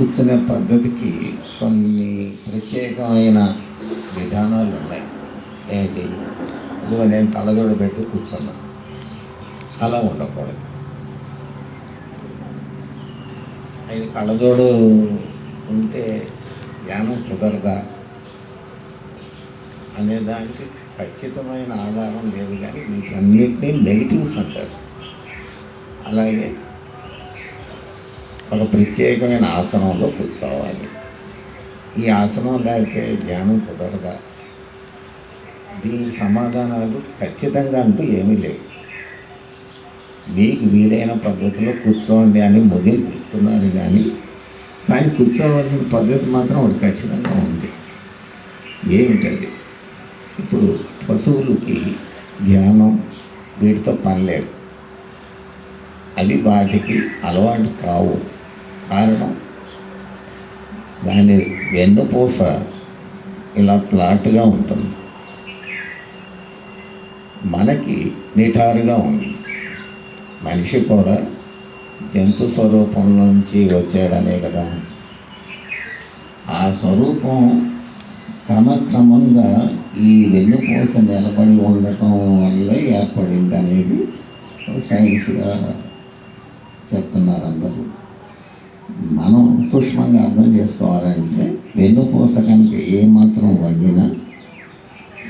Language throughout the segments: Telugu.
కూర్చునే పద్ధతికి కొన్ని ప్రత్యేకమైన విధానాలు ఉన్నాయి. ఏంటి? ఇదిగో నేను కళ్ళజోడు పెట్టి కూర్చున్నాను అలా ఉండకూడదు. ఇది కళ్ళజోడు ఉంటే ధ్యానం కుదరదా? అనే దానికి ఖచ్చితమైన ఆధారం లేదు కానీ వీటన్నిటినీ నెగిటివ్స్ అంటారు. అలాగే ఒక ప్రత్యేకమైన ఆసనంలో కూర్చోవాలి. ఈ ఆసనం లేకే ధ్యానం కుదరదా? దీనికి సమాధానాలు ఖచ్చితంగా అంటూ ఏమీ లేవు. మీకు వీలైన పద్ధతిలో కూర్చోండి అని ముగింపు ఇస్తున్నారు కానీ కానీ కూర్చోవలసిన పద్ధతి మాత్రం ఒకటి ఖచ్చితంగా ఉంది. ఏమిటది? ఇప్పుడు పశువులకి ధ్యానం వీటితో పని లేదు. అవి వాటికి అలవాటు కావు. కారణం. దాని వెన్నుపూస ఇలా ఫ్లాట్గా ఉంటుంది. మనకి నిటారుగా ఉంది. మనిషి కూడా జంతు స్వరూపం నుంచి వచ్చాడనే కదా. ఆ స్వరూపం క్రమక్రమంగా ఈ వెన్నుపూస నిలబడి ఉండటం వల్ల ఏర్పడింది అనేది సైన్స్గా చెప్తున్నారు అందరూ. మనం సూక్ష్మంగా అర్థం చేసుకోవాలంటే వెన్నుపూస కనుక ఏమాత్రం వంగినా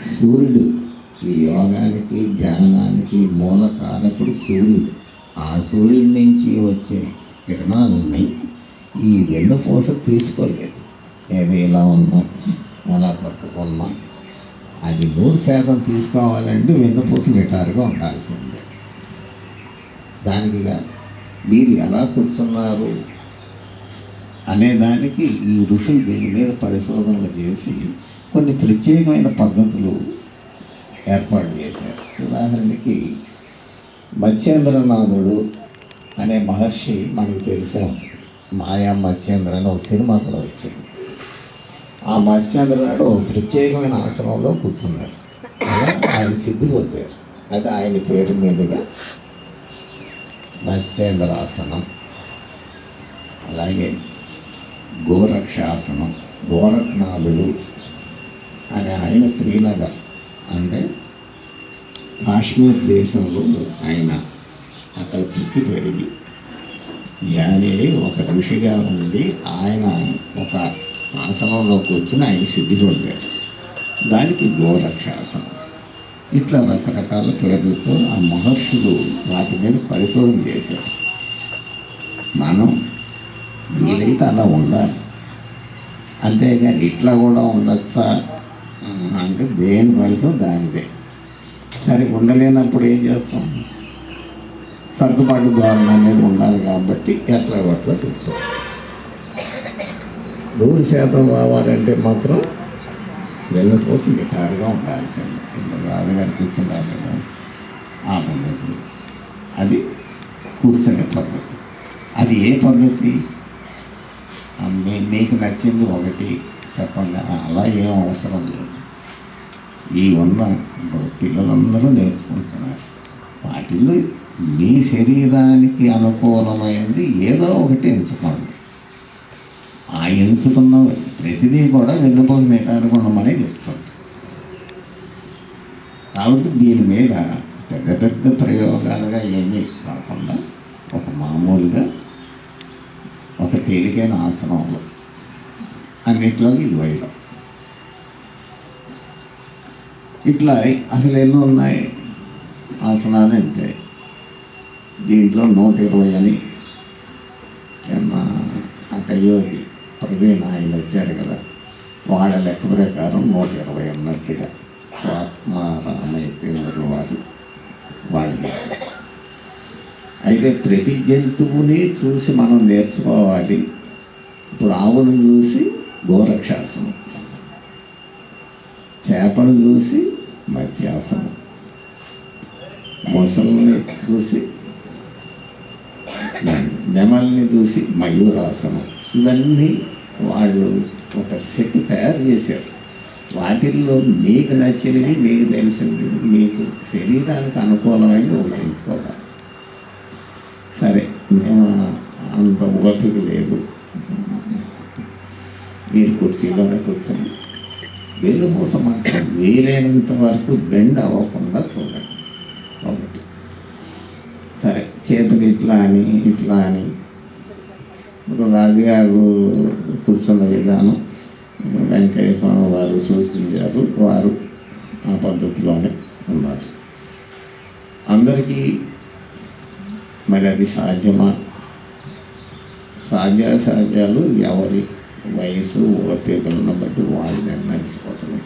సూర్యుడు ఈ యోగానికి ధ్యానానికి మూల కారకుడు సూర్యుడు. ఆ సూర్యుడి నుంచి వచ్చే కిరణాలు ఉన్నాయి ఈ వెన్నుపూస తీసుకోలేదు. ఏది ఇలా ఉన్నా అలా పట్టుకున్నా. అది నూరు శాతం తీసుకోవాలంటే వెన్నుపూస నిటారుగా ఉండాల్సిందే. దానికిగా మీరు ఎలా కూర్చున్నారు? అనేదానికి ఈ ఋషులు దీని మీద పరిశోధనలు చేసి కొన్ని ప్రత్యేకమైన పద్ధతులు ఏర్పాటు చేశారు. ఉదాహరణకి మత్స్యేంద్రనాథుడు అనే మహర్షి మనకు తెలిసే మాయా మత్స్యేంద్ర అని ఒక సినిమా కూడా వచ్చింది. ఆ మత్స్యేంద్రనాడు ప్రత్యేకమైన ఆశ్రమంలో కూర్చున్నారు అలా ఆయన సిద్ధి పొందారు. అది ఆయన పేరు మీదుగా మత్స్యేంద్రాసనం. అలాగే గోరక్షాసనం గోరత్నాథుడు అనే ఆయన శ్రీనగర్ అంటే కాశ్మీర్ దేశంలో ఆయన అక్కడ పుట్టి పెరిగి జ్ఞాని ఒక ఋషిగా ఉండి ఆయన ఒక ఆసనంలో కూర్చుని ఆయన సిద్ధి పొందారు దానికి గోరక్షాసనం. ఇట్లా రకరకాల పేర్లతో ఆ మహర్షులు వాటి మీద పరిశోధన చేశారు. మనం వీలైతే అలా ఉండాలి. అంతేగాని ఇట్లా కూడా ఉండొచ్చా అంటే దేని ఫలితం దానిదే. సరే ఉండలేనప్పుడు ఏం చేస్తాం? సర్దుబాటు ద్వారం అనేది ఉండాలి కాబట్టి ఎట్లా పట్ల తెలుసు నూరు శాతం కావాలంటే మాత్రం వెన్నపోసి గిటారుగా ఉండాల్సిందే ఇప్పుడు రాజుగారు కూర్చున్నారు కదా ఆ పద్ధతి అది కూర్చునే పద్ధతి. అది ఏ పద్ధతి? మీకు నచ్చింది ఒకటి చెప్పండి. అలా ఏం అవసరం లేదు. ఈ ఉన్న ఇప్పుడు పిల్లలందరూ నేర్చుకుంటున్నారు. వాటిల్లో మీ శరీరానికి అనుకూలమైనది ఏదో ఒకటి ఎంచుకోండి. ఆ ఎంచుకున్న ప్రతిదీ కూడా వెన్నుపోసు నిటారుగా చెప్తుంది కాబట్టి దీని మీద పెద్ద పెద్ద ప్రయోగాలుగా ఏమీ కాకుండా ఒక మామూలుగా ఒక తేలికైన ఆసనంలో. అన్నిట్లో ఇది వేయడం. ఇట్లా అసలు ఎన్నో ఉన్నాయి ఆసనాలు అంటే దీంట్లో నూట ఇరవై అని ఏమన్నా అటయోగి ప్రవీణ్ ఆయన వచ్చారు కదా. వాళ్ళ లెక్క ప్రకారం నూట ఇరవై అన్నట్టుగా స్వాత్మ రామయ్య వారు వాళ్ళ అయితే ప్రతి జంతువుని చూసి మనం నేర్చుకోవాలి. ఇప్పుడు ఆవును చూసి గోరక్షాసనం. చేపను చూసి మత్స్యాసనం. మొసల్ని చూసి నెమల్ని చూసి మయూరాసనం. ఇవన్నీ వాళ్ళు ఒక సెట్ తయారు చేశారు. వాటిల్లో మీకు నచ్చినవి మీకు తెలిసినవి మీకు శరీరానికి అనుకూలమైనవి ఒకటి ఎంచుకోవాలి లేదు మేము కుర్చీలోనే కూర్చొని వెన్నుపూస మాత్రం వీలైనంత వరకు బెండ్ అవ్వకుండా చూడండి. ఒకటి సరే చేతులు ఇట్లా అని ఇట్లా అని. ఇప్పుడు రాజుగారు కూర్చున్న విధానం వెంకయ్య స్వామి వారు సూచించారు. వారు ఆ పద్ధతిలోనే ఉన్నారు. అందరికీ మరి అది సాధ్యమా? సాధ్యాసాధ్యాలు ఎవరి వయసు ఓపికలను బట్టి వాళ్ళు నిర్ణయించుకోవటమే.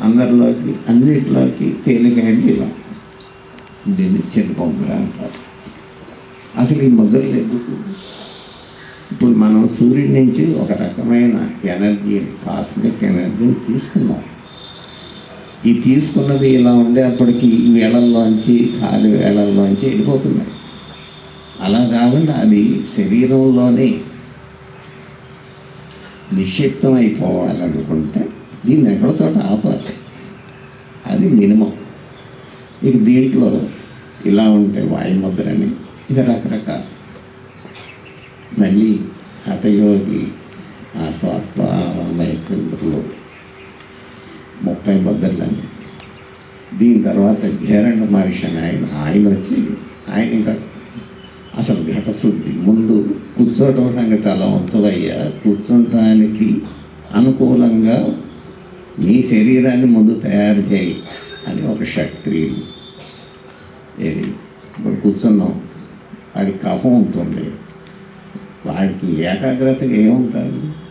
అందరిలోకి అన్నిటిలోకి తేలికైంది ఇలా దీన్ని చిన్న ముద్ర అంటారు. అసలు ఈ ముద్రలు ఎందుకు? ఇప్పుడు మనం సూర్యుడి నుంచి ఒక రకమైన ఎనర్జీని కాస్మిక్ ఎనర్జీని తీసుకున్నాం. ఈ తీసుకున్నది ఇలా ఉండేప్పటికీ ఈ వేళల్లోంచి ఖాళీ వేళల్లోంచి వెళ్ళిపోతున్నాయి. అలా కాకుండా అది శరీరంలోనే నిక్షిప్తం అయిపోవాలనుకుంటే దీన్ని ఎక్కడో ఆపాలి. అది మినిమం. ఇక దీంట్లో ఇలా ఉంటే వాయుముద్రని ఇక రకరకాల మళ్ళీ హఠయోగి ఆ స్వాత్మయ కేంద్రంలో ముప్పై ముద్రలని. దీని తర్వాత ఘేరండ మహర్షి అని ఆయన ఆయన వచ్చి ఆయన ఇంకా అసలు ఘటశుద్ధి ముందు కూర్చోవటం సంగతి అలా ఉంచవయ్యా. కూర్చోటానికి అనుకూలంగా నీ శరీరాన్ని ముందు తయారు చేయి అని ఒక క్షత్రియులు ఏది? ఇప్పుడు కూర్చున్నాం. వాడికి కఫం ఉంటుంది. వాడికి ఏకాగ్రతగా ఏముంటాడు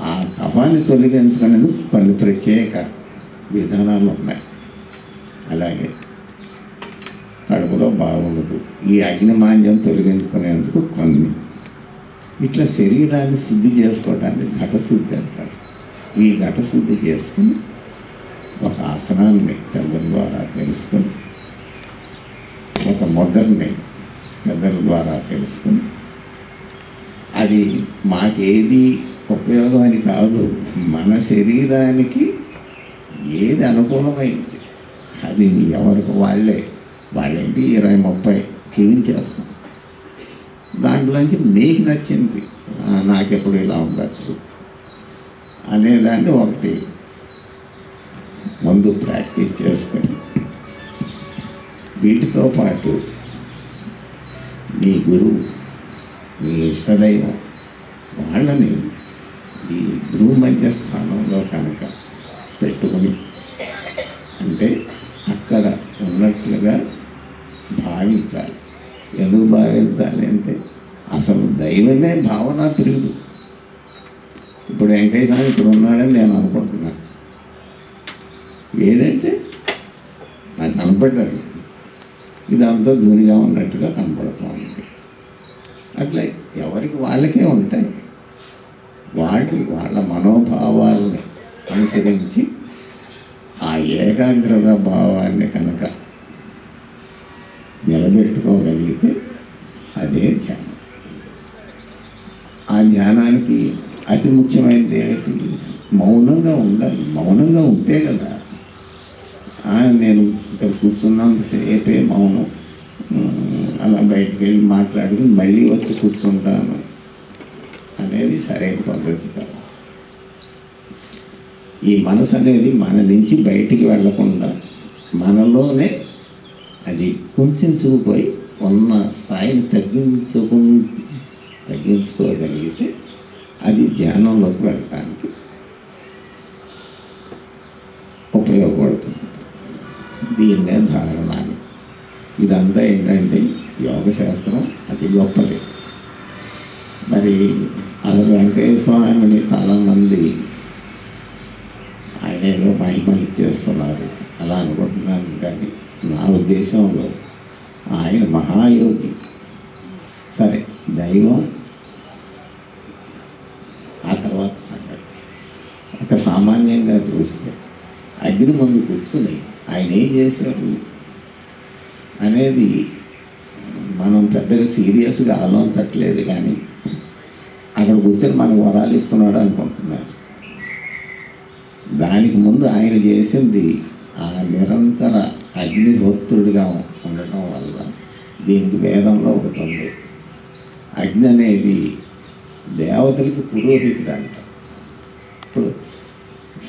ఆ కఫాన్ని తొలగించుకునేందుకు కొన్ని ప్రత్యేక విధానాలు ఉన్నాయి. అలాగే కడుపులో బాగుండదు. ఈ అగ్నిమాంద్యం తొలగించుకునేందుకు కొన్ని. ఇట్లా శరీరాన్ని శుద్ధి చేసుకోవడానికి ఘటశుద్ధి అంటారు. ఈ ఘటశుద్ధి చేసుకుని ఒక ఆసనాన్ని పెద్దల ద్వారా తెలుసుకొని ఒక ముద్రని పెద్దల ద్వారా తెలుసుకుని అది మాకేది ఉపయోగం అని కాదు మన శరీరానికి ఏది అనుకూలమైంది అది ఎవరికి వాళ్ళే. వాళ్ళేంటి? ఇరవై ముప్పై చేస్తాం. దాంట్లోంచి మీకు నచ్చింది. నాకెప్పుడు ఇలా ఉండొచ్చు. అనేదాన్ని ఒకటి ముందు ప్రాక్టీస్ చేసుకొని వీటితో పాటు మీ గురువు మీ ఇష్టదైవం వాళ్ళని ఈ గురువు మధ్య స్థానంలో కనుక పెట్టుకుని అంటే అక్కడ ఉన్నట్లుగా భావించాలి ఎందుకు భావించాలి అంటే అసలు దైవమే భావన ప్రియుడు ఇప్పుడు వెంకయ్య ఇప్పుడు ఉన్నాడని నేను అనుకుంటున్నాను ఏంటంటే నాకు కనపడ్డాడు. ఇదంతా దూరిగా ఉన్నట్టుగా కనపడుతోంది. అట్లా ఎవరికి వాళ్ళకే ఉంటాయి. వాటి వాళ్ళ మనోభావాలని అనుసరించి ఆ ఏకాగ్రత భావాన్ని కనుక నిలబెట్టుకోగలిగితే అదే ధ్యానం. ఆ ధ్యానానికి అతి ముఖ్యమైనది ఏమిటి? మౌనంగా ఉండాలి. మౌనంగా ఉంటే కదా. నేను ఇక్కడ కూర్చున్నంతసేపే మౌనం. అలా బయటికి వెళ్ళి మాట్లాడుకుని మళ్ళీ వచ్చి కూర్చుంటాను అనేది సరైన పద్ధతి కాదు. ఈ మనసు అనేది మన నుంచి బయటికి వెళ్ళకుండా మనలోనే అది కుంచుకుపోయి ఉన్న స్థాయిని తగ్గించుకు తగ్గించుకోగలిగితే అది ధ్యానంలోకి వెళ్ళటానికి ఉపయోగపడుతుంది. దీన్నే ధారణ అని. ఇదంతా ఏంటంటే యోగ శాస్త్రం అతి గొప్పది. మరి అసలు వెంకయ్య స్వామిని చాలామంది ఆయన ఏదో మహిమలు ఇచ్చేస్తున్నారు. అలా అనుకుంటున్నాను కానీ నా ఉద్దేశంలో ఆయన మహాయోగి. సరే దైవం ఆ తర్వాత సంగతి. ఒక సామాన్యంగా చూస్తే అగ్ని ముందు కూర్చుని ఆయన ఏం చేశారు? అనేది మనం పెద్దగా సీరియస్గా ఆలోచించట్లేదు కానీ అక్కడ కూర్చొని మనకు వరాలు ఇస్తున్నాడు అనుకుంటున్నారు. దానికి ముందు ఆయన చేసింది ఆ నిరంతర అగ్నిహోత్రుడిగా ఉండటం వల్ల దీనికి వేదంలో ఒకటి ఉంది. అగ్ని అనేది దేవతలకి పురోహితుడు అంట ఇప్పుడు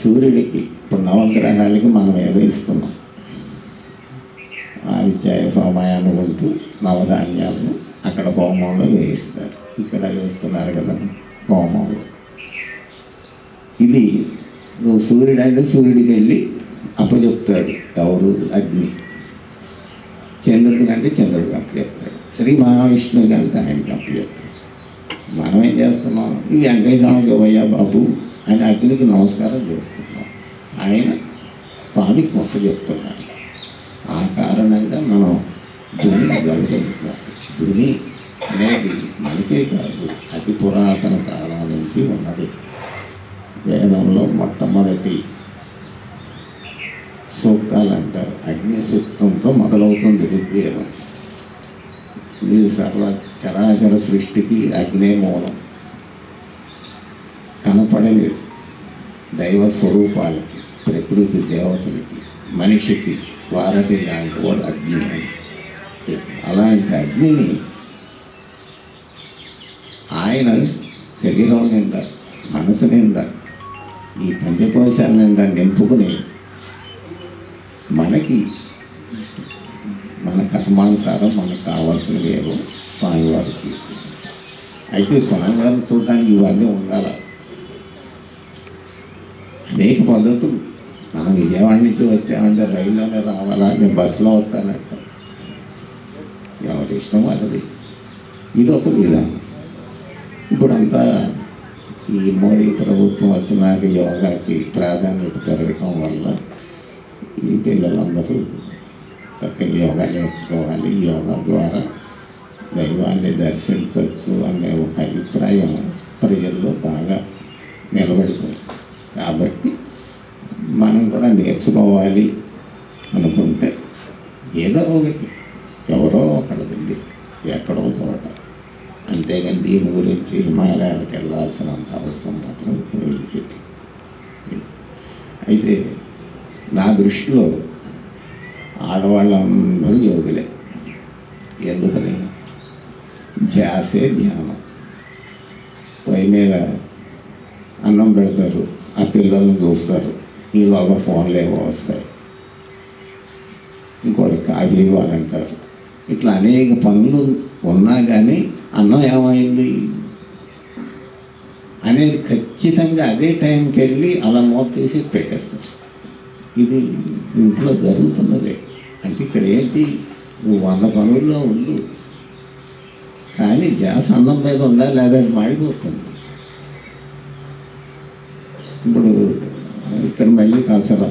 సూర్యుడికి ఇప్పుడు నవగ్రహాలకి మనం ఏదో ఇస్తున్నాం. ఆదిత్యాయ సోమాయ అనుకుంటూ నవధాన్యాలను అక్కడ హోమంలో వేయిస్తారు. ఇక్కడ వేస్తున్నారు కదా హోమంలో. ఇది నువ్వు సూర్యుడు అంటే సూర్యుడికి వెళ్ళి అప్పచెప్తాడు ఎవరు? అగ్ని. చంద్రుడికి అంటే చంద్రుడికి అప్పచెప్తాడు శ్రీ మహావిష్ణువుకి అంటే ఆయనకి అప్పచెప్తాడు మనం ఏం చేస్తున్నాం? ఈ వెంకటేశ్వరకి పోయా బాబు అని అగ్నికి నమస్కారం చేస్తున్నాం. ఆయన స్వామికి మొక్క చెప్తున్నాడు. ఆ కారణంగా మనం ధుని గౌరవించాలి ధుని అనేది మనకే కాదు అతి పురాతన కాలం నుంచి ఉన్నది. వేదంలో మొట్టమొదటి సూక్తాలు అంటారు అగ్ని సూక్తంతో మొదలవుతుంది ఋగ్వేదం. ఇది సర్వ చరాచర సృష్టికి అగ్నే మూలం. కనపడని దైవ స్వరూపాలకి ప్రకృతి దేవతలకి మనిషికి వారధి లాంటి వాడు అగ్ని అని చేస్తుంది అలాంటి అగ్నిని ఆయన శరీరం నిండా మనసు నిండా ఈ పంచకోశాల నిండా నింపుకుని మనకి మన కర్మానుసారం మనకు కావాల్సినవి ఏవో స్వామివారు చూస్తుంది. అయితే స్వామివారిని చూడడానికి ఇవన్నీ ఉండాలి. అనేక పద్ధతులు. మనం విజయవాడ నుంచి వచ్చామంటే రైల్లోనే రావాలా? నేను బస్సులో వస్తానంట. ఎవరి ఇష్టం వాళ్ళది? ఇది ఒక విధానం. ఇప్పుడంతా ఈ మోడీ ప్రభుత్వం వచ్చినాక యోగాకి ప్రాధాన్యత పెరగటం వల్ల ఈ పిల్లలందరూ చక్కగా యోగా నేర్చుకోవాలి. యోగా ద్వారా దైవాన్ని దర్శించవచ్చు అనే ఒక అభిప్రాయం ప్రజల్లో బాగా నిలబడుతుంది. కాబట్టి మనం కూడా నేర్చుకోవాలి అనుకుంటే ఏదో ఒకటి ఎవరో ఒకళ్ళ దగ్గర ఎక్కడో చోట. అంతేగాని దీని గురించి హిమాలయాలకు వెళ్ళాల్సినంత అవసరం మాత్రం లేదు. అయితే నా దృష్టిలో ఆడవాళ్ళందరూ యోగులే. ఎందుకని? ధ్యాసే ధ్యానం. పై మీద అన్నం పెడతారు ఆ పిల్లల్ని చూస్తారు ఈలోగా ఫోన్లు ఏవో వస్తాయి. ఇంకోటి కాఫీ ఇవ్వాలంటారు. ఇట్లా అనేక పనులు ఉన్నా కానీ అన్నం ఏమైంది? అనేది ఖచ్చితంగా అదే టైంకి వెళ్ళి అలా మోత తీసి పెట్టేస్తారు. ఇది ఇంట్లో జరుగుతున్నదే. అంటే ఇక్కడ ఏంటి నువ్వు వంద పనుల్లో ఉండు. కానీ గ్యాస్ అన్నం మీద ఉండాలి లేదా అది మాడిపోతుంది. ఇప్పుడు ఇక్కడ మళ్ళీ కాసర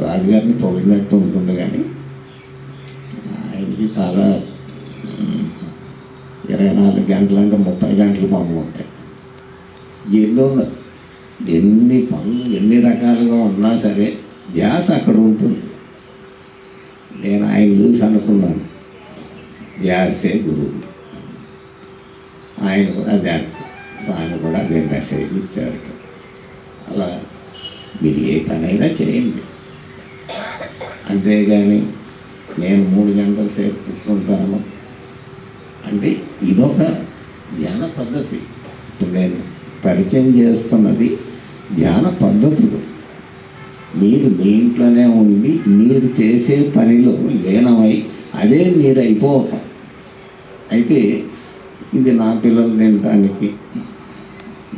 రాజుగారిని పొగిడినట్టు ఉంటుంది కానీ ఆయనకి చాలా ఇరవై నాలుగు గంటలు అంటే ముప్పై గంటలు పనులు ఉంటాయి. ఎన్నో ఎన్ని పనులు ఎన్ని రకాలుగా ఉన్నా సరే ధ్యాస అక్కడ ఉంటుంది. నేను ఆయన చూసి అనుకున్నాను ధ్యాసే గురువు ఆయన కూడా అదే అనుకున్నారు. స్వామి కూడా అదే మెసేజ్ ఇచ్చారు అలా మీరు ఏ పనైనా చేయండి. అంతేగాని నేను మూడు గంటల సేపు కూర్చుంటాను. అంటే ఇదొక ధ్యాన పద్ధతి. ఇప్పుడు నేను పరిచయం చేస్తున్నది ధ్యాన పద్ధతులు. మీరు మీ ఇంట్లోనే ఉండి మీరు చేసే పనిలో లీనమై అదే మీరు అయిపోక అయితే ఇది నా పిల్లలు తినడానికి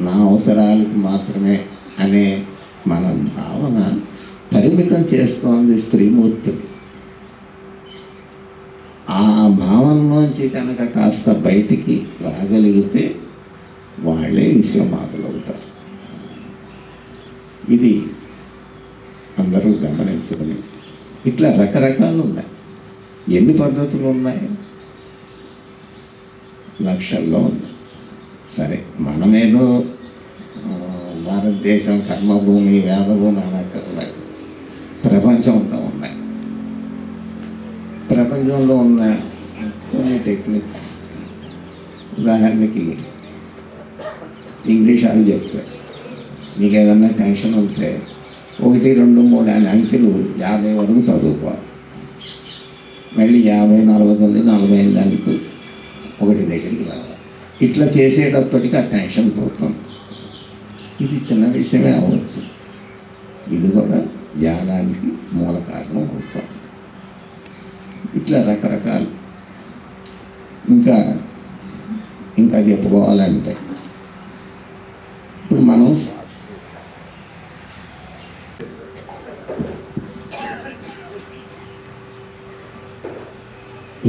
నా అవసరాలకి మాత్రమే అనే మన భావన పరిమితం చేస్తోంది స్త్రీమూర్తిని ఆ భావనలోంచి కనుక కాస్త బయటికి రాగలిగితే వాళ్ళే విశ్వమాతలవుతారు. ఇది అందరూ గమనించుకుని ఇట్లా రకరకాలు ఉన్నాయి. ఎన్ని పద్ధతులు ఉన్నాయి? లక్షల్లో ఉన్నాయి. సరే మనమేదో భారతదేశం కర్మభూమి వేదభూమి అనక్కర్లేదు ప్రపంచంలో ఉన్నాయి. ప్రపంచంలో ఉన్న కొన్ని టెక్నిక్స్ ఉదాహరణకి ఇంగ్లీష్ వాళ్ళు చెప్తారు. నీకు ఏదన్నా టెన్షన్ ఉంటే ఒకటి రెండు మూడు అనే అంకెలు యాభై వరకు చదువుకోవాలి మళ్ళీ యాభై నలభై తొమ్మిది నలభై ఐదు అంటూ ఒకటి దగ్గరికి రావాలి. ఇట్లా చేసేటప్పటికి ఆ టెన్షన్ పోతుంది ఇది చిన్న విషయమే అవ్వచ్చు. ఇది కూడా ధ్యానానికి మూల కారణం అవుతుంది ఇట్లా రకరకాలు. ఇంకా ఇంకా చెప్పుకోవాలంటే ఇప్పుడు మనం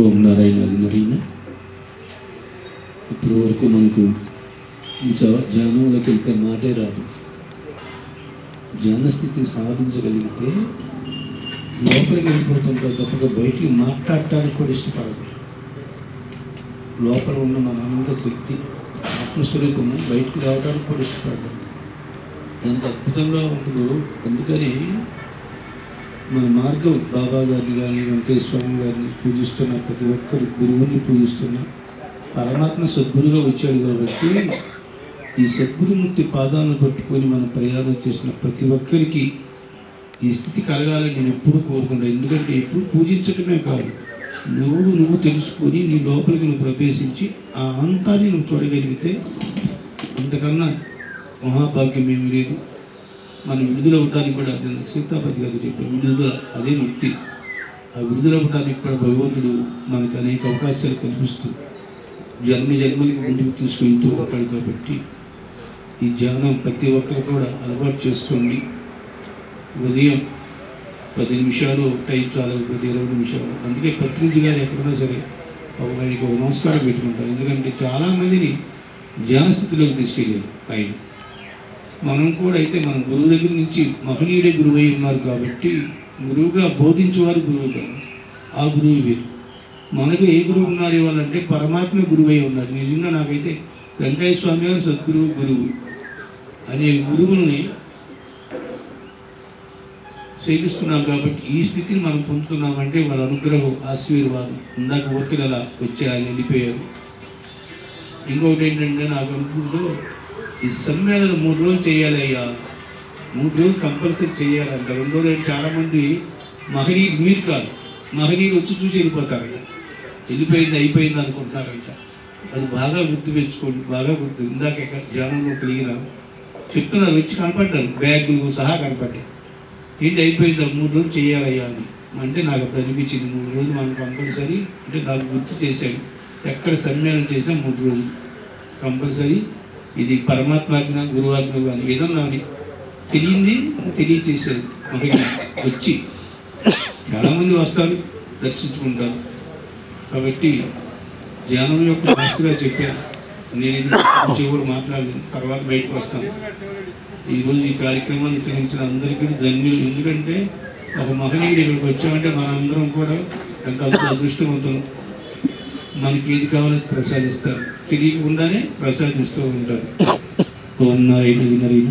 ఓం నారాయణ అది నారాయణ ఇప్పటి వరకు మనకు జ- ధ్యానంలోకి వెళ్తే మాటే రాదు. ధ్యాన సాధించగలిగితే లోపలికి వెళ్ళిపోతుంటారు తప్పగా బయటికి మాట్లాడటానికి కూడా ఇష్టపడదు. లోపల ఉన్న మన అనంత శక్తి ఆత్మస్వరూపము బయటకు రావడానికి కూడా ఇష్టపడతాం ఎంత అద్భుతంగా ఉంటుందో అందుకని మన మార్గం బాబా గారిని కానీ వెంకటేశ్వరం గారిని పూజిస్తున్న ప్రతి ఒక్కరు గురువుని పూజిస్తున్న పరమాత్మ సద్గురుగా వచ్చాడు కాబట్టి ఈ సద్గురుమూర్తి పాదాలను పట్టుకొని మనం ప్రయాణం చేసిన ప్రతి ఒక్కరికి ఈ స్థితి కలగాలని నేను ఎప్పుడు కోరుకుంటాను ఎందుకంటే ఎప్పుడు పూజించటమే కాదు నువ్వు నువ్వు తెలుసుకొని నీ లోపలికి నువ్వు ప్రవేశించి ఆ అంతాన్ని నువ్వు చూడగలిగితే ఇంతకన్నా మహాభాగ్యం ఏమి లేదు. మనం విడుదల అవటానికి కూడా నిన్న సీతాపతి గారు చెప్పారు విడుదల అదే ముక్తి. ఆ విడుదలవటానికి కూడా భగవంతుడు మనకు అనేక అవకాశాలు కల్పిస్తూ జన్మ జన్మలకి ముందుకు తీసుకుంటూ ఉంటాడు కాబట్టి ఈ ధ్యానం ప్రతి ఒక్కరు కూడా అలవాటు చేసుకోండి. ఉదయం పది నిమిషాలు టైం చాలా ప్రతి ఇరవై నిమిషాలు. అందుకే పత్రిజీ గారు ఎక్కడున్నా సరే ఒక ఒక నమస్కారం పెట్టుకుంటారు. ఎందుకంటే చాలామందిని ధ్యాన స్థితిలోకి తీసుకెళ్ళారు ఆయన. మనం కూడా అయితే మన గురువు దగ్గర నుంచి మహనీయుడే గురువు అయి ఉన్నారు కాబట్టి గురువుగా బోధించేవారు గురువు కాదు ఆ గురువు మనకు ఏ గురువు ఉన్నారు ఇవ్వాలంటే పరమాత్మ గురువు అయి ఉన్నారు. నిజంగా నాకైతే వెంకయ్య స్వామి గారు సద్గురువు గురువు అనే గురువుని సేవిస్తున్నాం కాబట్టి ఈ స్థితిని మనం పొందుతున్నామంటే వాళ్ళ అనుగ్రహం ఆశీర్వాదం ఇందాక ఊరికి అలా వచ్చి ఆయన వెళ్ళిపోయారు. ఇంకొకటి ఏంటంటే నాకు అనుకుంటూ ఈ సమ్మేళనం మూడు రోజులు చేయాలి అయ్యా. మూడు రోజులు కంపల్సరీ చేయాలంట రెండో రోజు చాలామంది మహనీయులు మీరు కాదు మహనీయులు వచ్చి చూసి వెళ్ళిపోతారు వెళ్ళిపోయింది అయిపోయింది అనుకుంటున్నారంట అది బాగా గుర్తు పెంచుకోండి బాగా గుర్తు. ఇందాక ధ్యానంలో కలిగిన చెప్తున్నారు వచ్చి కనపడ్డారు. బ్యాగులు సహా కనపడ్డాయి. ఏంటి అయిపోయిందా? మూడు రోజులు చేయాలయ్యా అని. అంటే నాకు అప్పుడు అనిపించింది మూడు రోజులు మనం కంపల్సరీ అంటే నాకు గుర్తు చేశాడు. ఎక్కడ సమ్మేళనం చేసినా మూడు రోజులు కంపల్సరీ ఇది పరమాత్మాజ్ఞ గురువాజ్ఞ కానీ ఏదో అని తెలియంది తెలియచేశారు వచ్చి చాలామంది వస్తారు దర్శించుకుంటారు. కాబట్టి ధ్యానం యొక్క మాస్టర్గా చెప్పాను నేను ఇది చెవుడు మాట్లాడలేదు తర్వాత బయటకు వస్తాను. ఈరోజు ఈ కార్యక్రమాన్ని తెలియించిన అందరికీ ధన్యులు. ఎందుకంటే ఒక మహనీయుడు ఇక్కడికి వచ్చామంటే మనందరం కూడా ఎంత అదృష్టవంతులు. మనకి ఏది కావాలో ప్రసాదిస్తారు. తెలియకుండానే ప్రసాదిస్తూ ఉంటారు. ఓం నారాయణ